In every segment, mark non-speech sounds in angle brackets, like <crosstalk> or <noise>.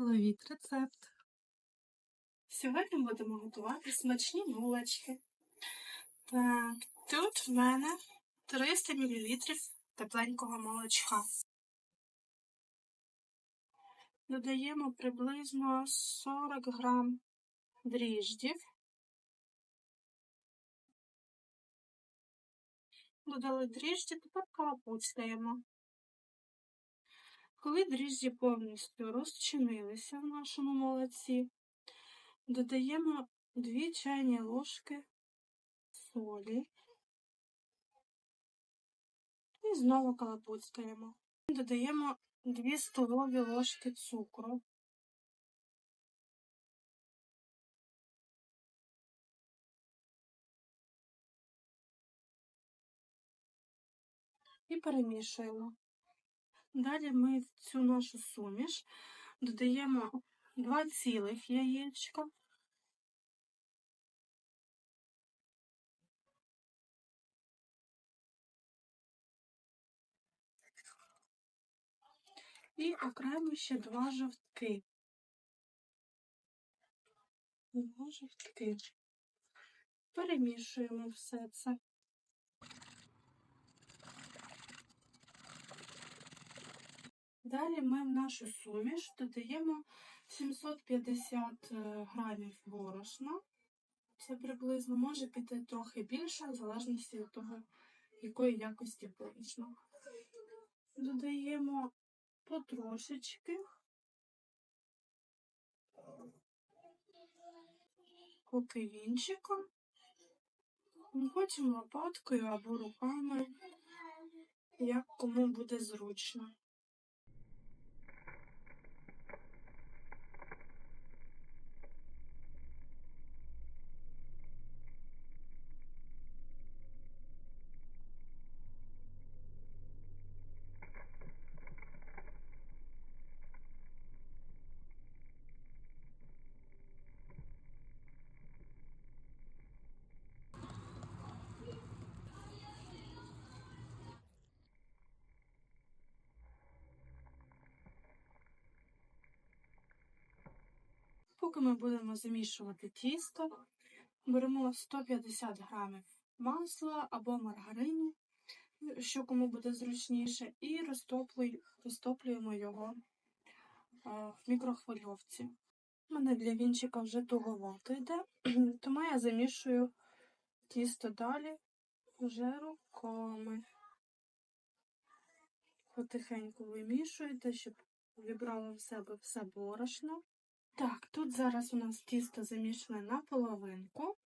Ловіть рецепт. Сьогодні будемо готувати смачні булочки. Так, тут в мене 300 мл тепленького молочка. Додаємо приблизно 40 грам дріждів. Додали дріжджі, тепер калапуцяємо. Коли дріжджі повністю розчинилися в нашому молоці, додаємо 2 чайні ложки солі і знову калапуцькаємо. Додаємо 2 столові ложки цукру. І перемішуємо. Далі ми в цю нашу суміш додаємо 2 цілих яєчка. І окремо ще два жовтки. Два жовтки. Перемішуємо все це. Далі ми в нашу суміш додаємо 750 е, грамів борошна. Це приблизно може піти трохи більше, в залежності від того, якої якості борошна. Додаємо потрошечки. Поки. Потім лопаткою або руками, як кому буде зручно. Поки ми будемо замішувати тісто, беремо 150 грамів масла або маргарину, що кому буде зручніше, і розтоплюємо його в мікрохвильовці. У мене для вінчика вже туговато йде, <clears throat> тому я замішую тісто далі вже руками. Потихеньку вимішуєте, щоб вібрало в себе все борошно. Так, тут зараз у нас тісто замішане на половинку.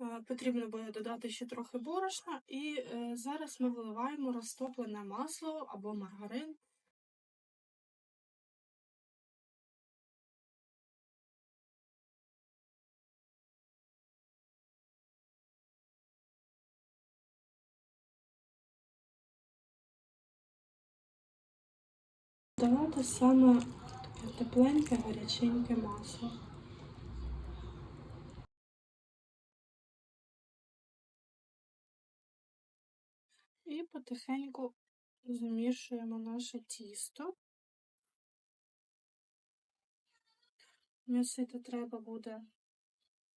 Е, потрібно буде додати ще трохи борошна, і е, зараз ми виливаємо розтоплене масло або маргарин. Давати саме тепленьке, гаряченьке масло. І потихеньку замішуємо наше тісто. Місити треба буде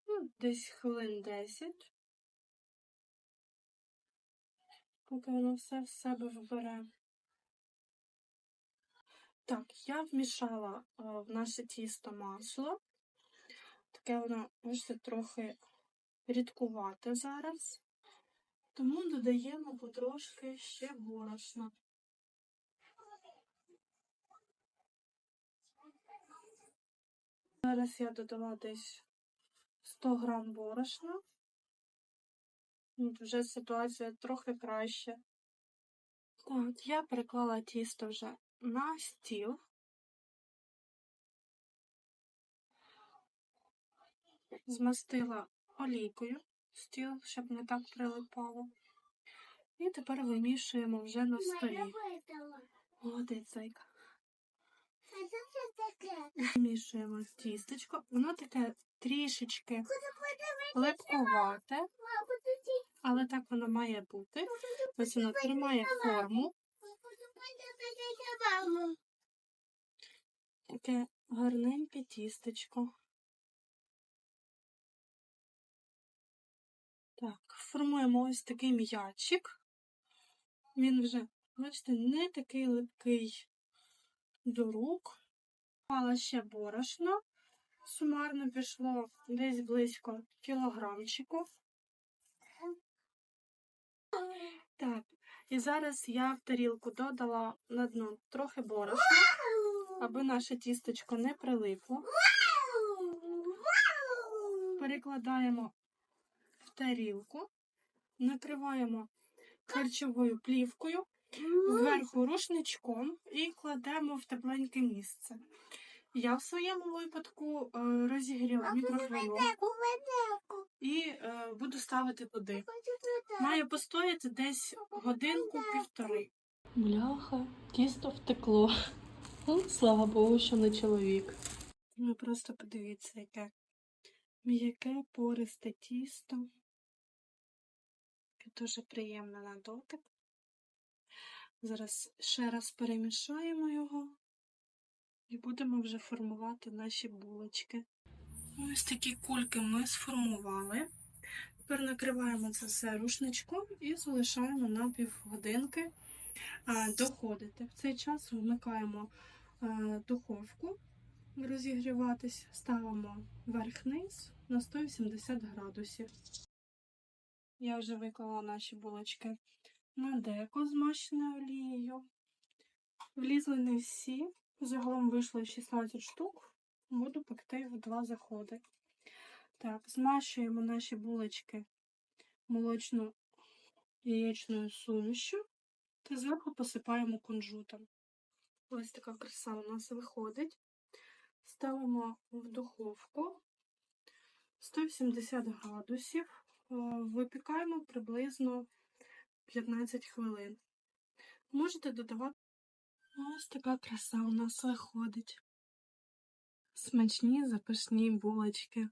ну, десь хвилин 10, поки воно все в себе вбере. Так, я вмішала в наше тісто масло. Таке воно бачите, трохи рідкувате зараз, тому додаємо потрошки ще борошна. Зараз я додала десь 100 грам борошна. Вже ситуація трохи краще. Так, я переклала тісто вже на стіл. Змастила олійкою стіл, щоб не так прилипало. І тепер вимішуємо вже на столі. Молодець, зайка. Вимішуємо тістечко. Воно таке трішечки липкувате, але так воно має бути. Ось воно тримає форму. Таке гарненьке тістечко. Так, формуємо ось такий м'ячик. Він вже, бачите, не такий липкий до рук. Мала ще борошно. Сумарно пішло десь близько кілограмчику. Так, і зараз я в тарілку додала на дно трохи борошна, аби наше тістечко не прилипло. Перекладаємо в тарілку, накриваємо харчовою плівкою, зверху рушничком і кладемо в тепленьке місце. Я в своєму випадку е, розігріла мікрохвильовку і е, буду ставити туди. Має постояти десь годинку-півтори. Бляха, тісто втекло. Ну, Слава Богу, що не чоловік. Ви просто подивіться, яке м'яке пористе тісто. Дуже приємне на дотик. Зараз ще раз перемішаємо його і будемо вже формувати наші булочки. Ось такі кульки ми сформували. Тепер накриваємо це все рушничком і залишаємо на півгодинки доходити. В цей час вмикаємо духовку розігріватись, ставимо верх-низ на 180 градусів. Я вже виклала наші булочки на деко змащене олією. Влізли не всі, загалом вийшло 16 штук. Буду пекти в два заходи. Так, змащуємо наші булочки молочно яєчною сумішю та зверху посипаємо кунжутом. Ось така краса у нас виходить. Ставимо в духовку 170 градусів, Е, випікаємо приблизно 15 хвилин. Можете додавати. Ось така краса у нас виходить. Смачні запашні булочки.